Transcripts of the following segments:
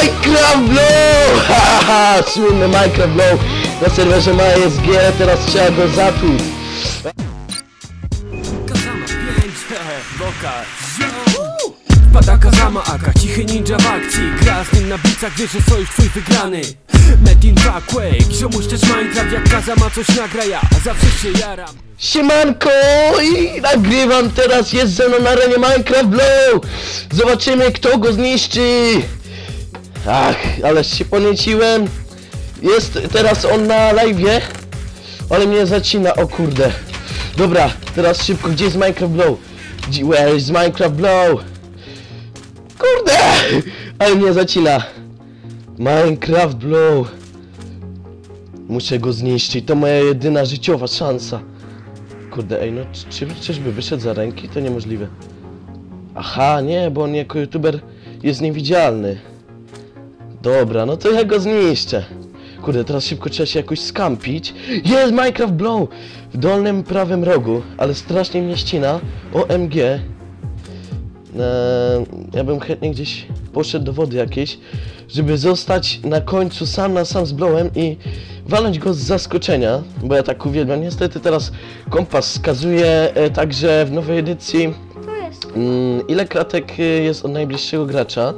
Minecraft Blow! Haha, słynny Minecraft Blow na serwerze MySG, teraz trzeba go zatłuc. Kazama 5, Boka, Wpada Kazama Aka, cichy ninja w akcji Gra z nim na bicach, wiesz, że sojusz twój wygrany Metin 2 Quake, ziomuś też Minecraft Jak Kazama coś nagra, ja zawsze się jaram Siemanko i nagrywam teraz, jest ze mną na arenie Minecraft Blow! Zobaczymy kto go zniszczy! Ach, ależ się ponieciłem. Jest teraz on na live'ie, ale mnie zacina, o kurde. Dobra, teraz szybko, gdzie jest Minecraft Blow? Gdzie, where is Minecraft Blow? Kurde! Ale mnie zacina. Minecraft Blow. Muszę go zniszczyć, to moja jedyna życiowa szansa. Kurde, ej, no czy, czy, czyżby wyszedł za ręki? To niemożliwe. Aha, nie, bo on jako youtuber jest niewidzialny. Dobra, no to ja go zniszczę. Kurde, teraz szybko trzeba się jakoś skampić. Jest Minecraft Blow! W dolnym prawym rogu, ale strasznie mnie ścina. OMG. Eee, ja bym chętnie gdzieś poszedł do wody jakiejś, żeby zostać na końcu sam na sam z Blowem i walnąć go z zaskoczenia, bo ja tak uwielbiam. Niestety teraz kompas wskazuje e, także w nowej edycji. Mm, ile kratek y, jest od najbliższego gracza?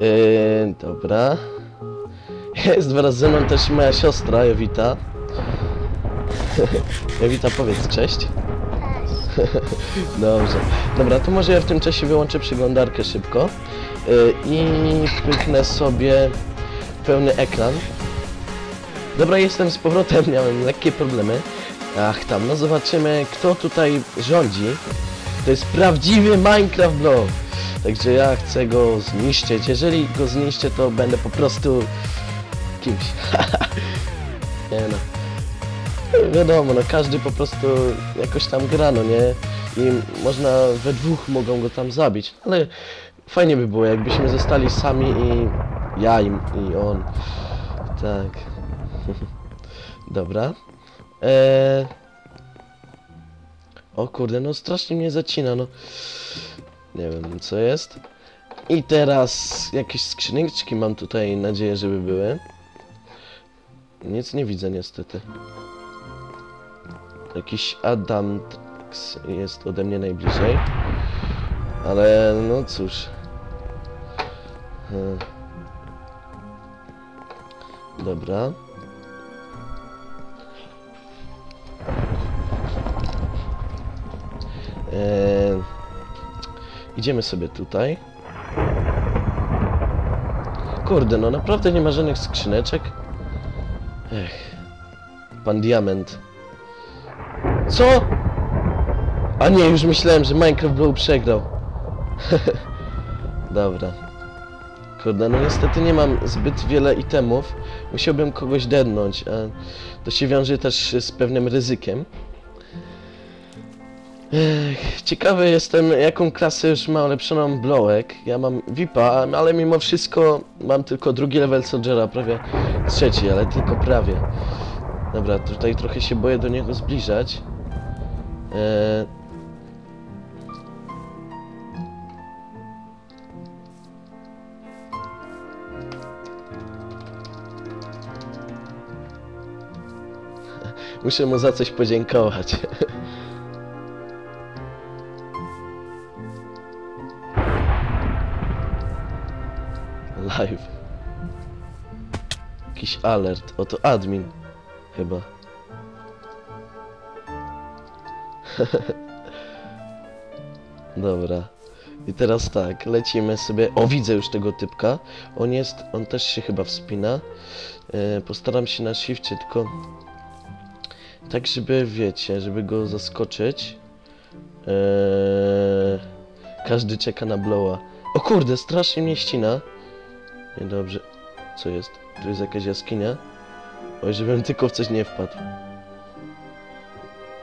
Yy, dobra. Jest wraz ze mną też moja siostra, Jowita. Jowita, powiedz cześć. Dobrze. Dobra, to może ja w tym czasie wyłączę przeglądarkę szybko yy, i kliknę sobie pełny ekran. Dobra, jestem z powrotem, miałem lekkie problemy. Ach tam, no zobaczymy kto tutaj rządzi. To jest prawdziwy Minecraft Blow. Także ja chcę go zniszczyć. Jeżeli go zniszczę, to będę po prostu kimś. nie no. Wiadomo, no każdy po prostu jakoś tam gra, no nie? I można we dwóch mogą go tam zabić. Ale fajnie by było, jakbyśmy zostali sami i ja im i on. Tak. Dobra. Eee... O kurde, no strasznie mnie zacina, no. Nie wiem co jest. I teraz jakieś skrzyneczki mam tutaj nadzieję, żeby były. Nic nie widzę niestety. Jakiś Adamx jest ode mnie najbliżej. Ale no cóż. Hmm. Dobra. Eee, idziemy sobie tutaj. Kurde, no naprawdę nie ma żadnych skrzyneczek. Ech. Pan Diament. Co? A nie, już myślałem, że Minecraft Blow przegrał. Dobra. Kurde, no niestety nie mam zbyt wiele itemów. Musiałbym kogoś dednąć, a to się wiąże też z pewnym ryzykiem. Ciekawy jestem, jaką klasę już ma ulepszoną Blowek. Ja mam VIPa, ale mimo wszystko mam tylko drugi level Soldiera, prawie trzeci, ale tylko prawie. Dobra, tutaj trochę się boję do niego zbliżać. Eee... Muszę mu za coś podziękować. Jakiś alert. Oto admin. Chyba. Dobra. I teraz tak, lecimy sobie. O, widzę już tego typka. On jest, on też się chyba wspina. E, postaram się na shifcie, tylko tak, żeby wiecie, żeby go zaskoczyć. E, każdy czeka na blowa. O kurde, strasznie mnie ścina. Niedobrze. Co jest? Tu jest jakaś jaskinia? Oj, żebym tylko w coś nie wpadł.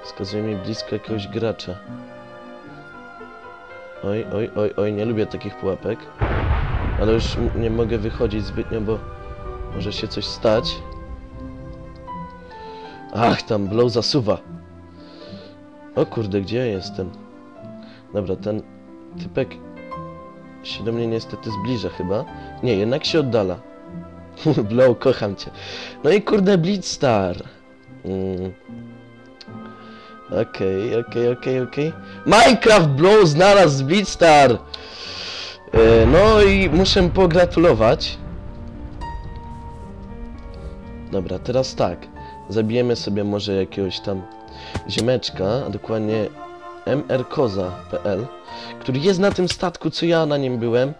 Wskazuje mi blisko jakiegoś gracza. Oj, oj, oj, oj, nie lubię takich pułapek. Ale już nie mogę wychodzić zbytnio, bo może się coś stać. Ach, tam blow zasuwa. O kurde, gdzie ja jestem? Dobra, ten typek się do mnie niestety zbliża chyba. Nie, jednak się oddala. Blow, kocham cię. No i kurde, Blitzstar. Mm. Okej, okej, okej, okej. Minecraft Blow znalazł Blitzstar! E, no i muszę pogratulować. Dobra, teraz tak. Zabijemy sobie może jakiegoś tam ziemeczka, a dokładnie mrkoza.pl, który jest na tym statku, co ja na nim byłem.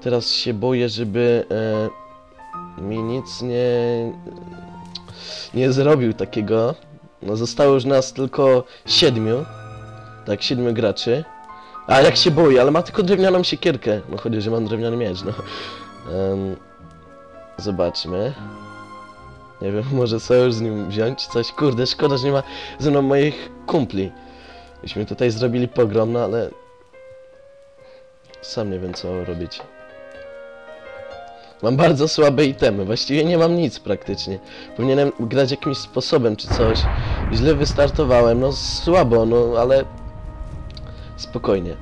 Teraz się boję, żeby e, mi nic nie, nie zrobił takiego. No zostało już nas tylko siedmiu. Tak, siedmiu graczy. A jak się boję, ale ma tylko drewnianą siekierkę. No chodzi, że mam drewniany miecz, no. Em, zobaczmy. Nie wiem, może sojusz z nim wziąć, coś. Kurde, szkoda, że nie ma ze mną moich kumpli. Myśmy tutaj zrobili pogrom, no ale... Sam nie wiem, co robić. Mam bardzo słabe itemy, właściwie nie mam nic praktycznie. Powinienem grać jakimś sposobem czy coś. Źle wystartowałem, no słabo, no ale... Spokojnie.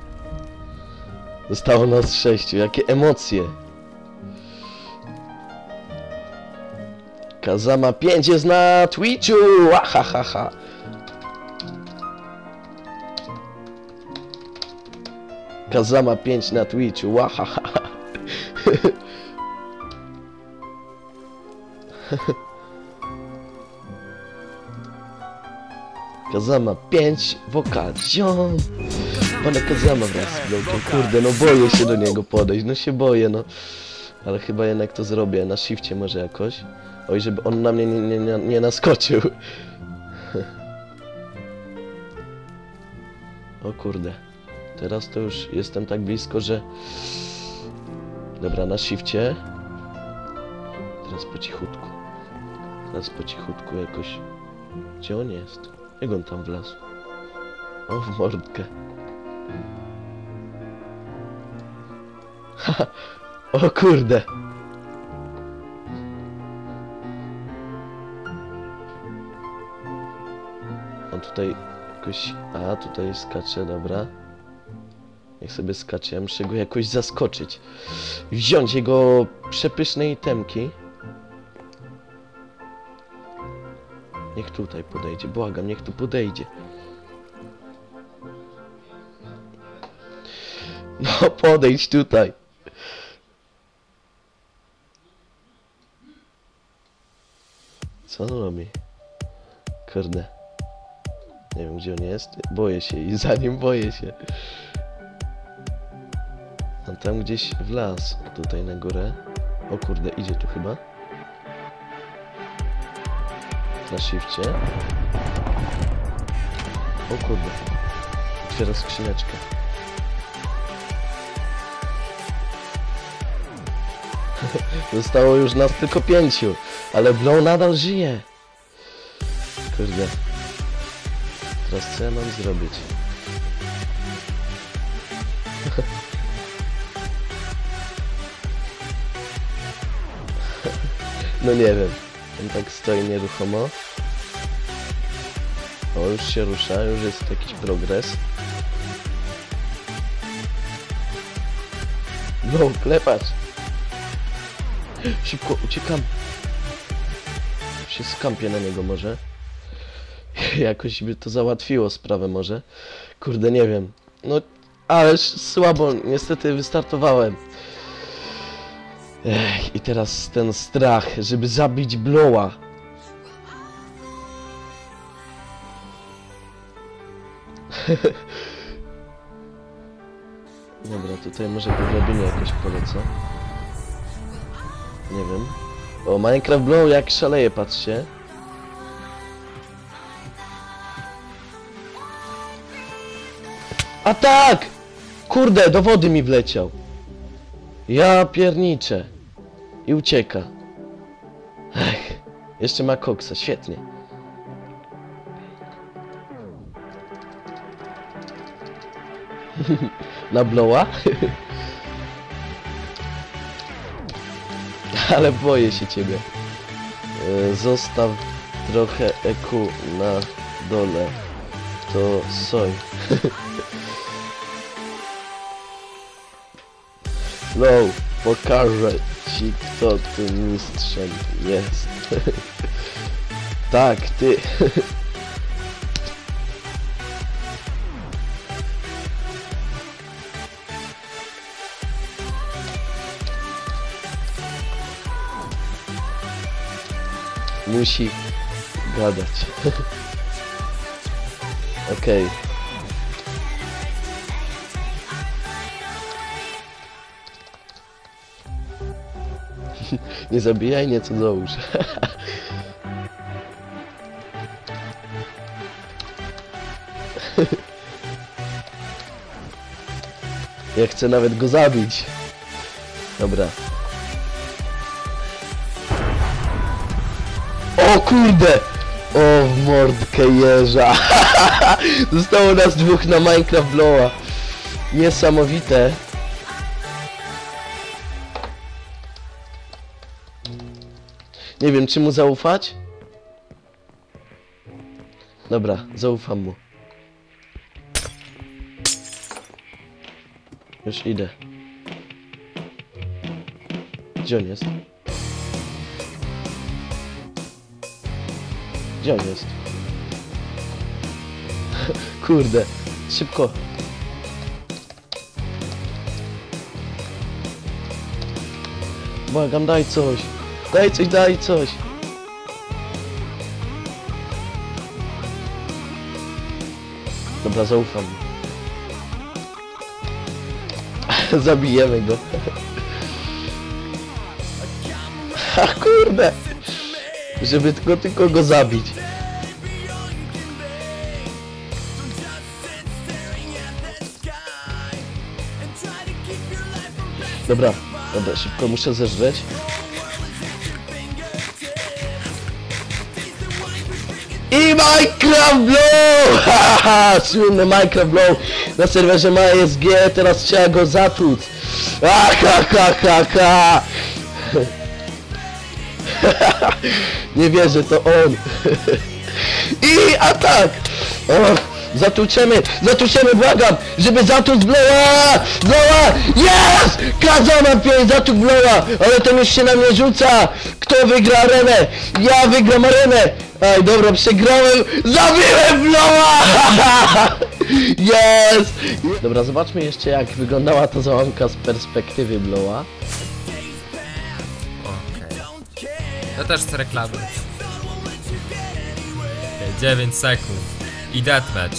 Zostało nas sześciu, jakie emocje. Kazama 5 jest na Twitchu! Ahahaha. Kazama 5 na Twitchu, wahaha. Kazama 5 wokacją. Pana Kazama wraz z blokiem. Kurde, no boję się do niego podejść, no się boję, no. Ale chyba jednak to zrobię, na shifcie może jakoś. Oj, żeby on na mnie nie, nie, nie, nie naskoczył. O kurde. Teraz to już jestem tak blisko, że... Dobra, na shifcie. Teraz po cichutku. Teraz po cichutku jakoś... Gdzie on jest? Jak on tam wlazł? O, w mordkę. Haha. o kurde. On tutaj jakoś... A, tutaj skacze, dobra. Niech sobie skacze, ja muszę go jakoś zaskoczyć. Wziąć jego przepyszne itemki. Tutaj podejdzie, błagam, niech tu podejdzie. No, podejdź tutaj. Co on robi? Kurde. Nie wiem gdzie on jest. Boję się i za nim boję się. On tam gdzieś wlazł. Tutaj na górę. O kurde, idzie tu chyba. Na shifcie. O kurde. Otwiera skrzyneczkę. Zostało już nas tylko pięciu. Ale Blow nadal żyje. Kurde. Teraz co ja mam zrobić? No nie wiem. On tak stoi nieruchomo. O, już się rusza, już jest jakiś progres. No, klepacz! Szybko, uciekam! Się skampię na niego może. Jakoś by to załatwiło sprawę może. Kurde, nie wiem. No, ależ słabo, niestety wystartowałem. Ech, i teraz ten strach, żeby zabić Blowa. Dobra, tutaj może po drabinie jakoś polecę. Nie wiem. O, Minecraft Blow jak szaleje, patrzcie. A tak! Kurde, do wody mi wleciał. Ja pierniczę. I ucieka. Ech, jeszcze ma koksa, świetnie. Na bloła? Ale boję się ciebie. E, Zostaw trochę EQ na dole. To soj. Blow, pokażę ci kto tu mistrzem jest. tak, ty. Musi gadać. Okej. Nie zabijaj, nie cudzołóż. Ja chcę nawet go zabić. Dobra. O kurde! O w mordkę jeża. Zostało nas dwóch na Minecraft Blowa. Niesamowite. Nie wiem, czy mu zaufać? Dobra, zaufam mu. Już idę. Gdzie on jest? Gdzie on jest? Kurde, szybko. Błagam, daj coś. Daj coś, daj coś. Dobra, zaufam. Zabijemy go. A kurde! Żeby tylko, tylko go zabić. Dobra, dobra, szybko muszę zeżreć. Minecraft Blow! Haha, słynny Minecraft Blow na serwerze MySG, teraz trzeba go zatłuc. Ah, ha, ha, ha, ha. Nie wierzę, to on. I atak! Zatłuczemy, zatłuczemy, błagam, żeby zatłuc Blowa! Blowa! Jest! Kazana pięć, zatłuc Blowa! Ale ten już się na mnie rzuca! Kto wygra arenę? Ja wygram arenę! Aj, dobra, przegrałem! Zabiłem Blowa! Jest! Dobra, zobaczmy jeszcze jak wyglądała ta załamka z perspektywy Blowa. Okej. Ja też chcę reklamy. Okay, 9 sekund. I deathmatch.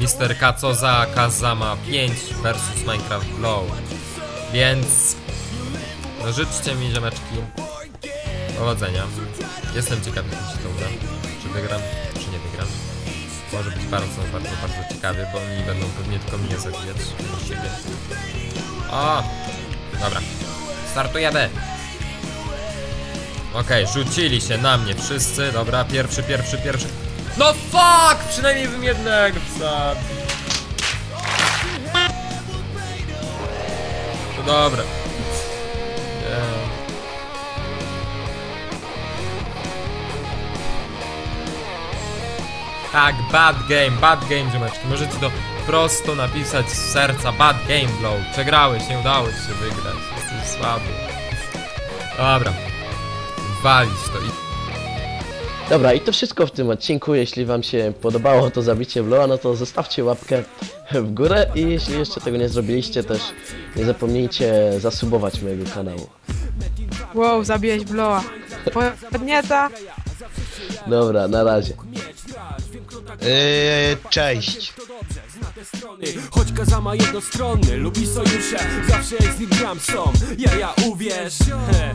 Mr. Kacoza Kazama 5 versus Minecraft Blow. Więc... No życzcie mi ziomeczki. Powodzenia. Jestem ciekawy, jak mi się to uda. Czy wygram, czy nie wygram. Może być bardzo, bardzo, bardzo ciekawy, bo oni będą pewnie tylko mnie zabijać siebie. O! Dobra. Startujemy! Okej, rzucili się na mnie wszyscy. Dobra, pierwszy, pierwszy, pierwszy. No fuck! Przynajmniej bym jednego. No dobra. Tak, bad game, bad game, ziomeczki. Możecie to prosto napisać z serca. Bad game, blow. Przegrałeś, nie udało ci się wygrać. Jesteś słaby. Dobra. Walić to i... Dobra, i to wszystko w tym odcinku. Jeśli wam się podobało to zabicie Blowa, no to zostawcie łapkę w górę i jeśli jeszcze tego nie zrobiliście, też nie zapomnijcie zasubować mojego kanału. Wow, zabiłeś Bloa. Podnieta. Dobra, na razie. Yy, cześć. Choć Kazama jednostronny, lubi sojusze Zawsze z nim gram są Ja, ja uwierz he.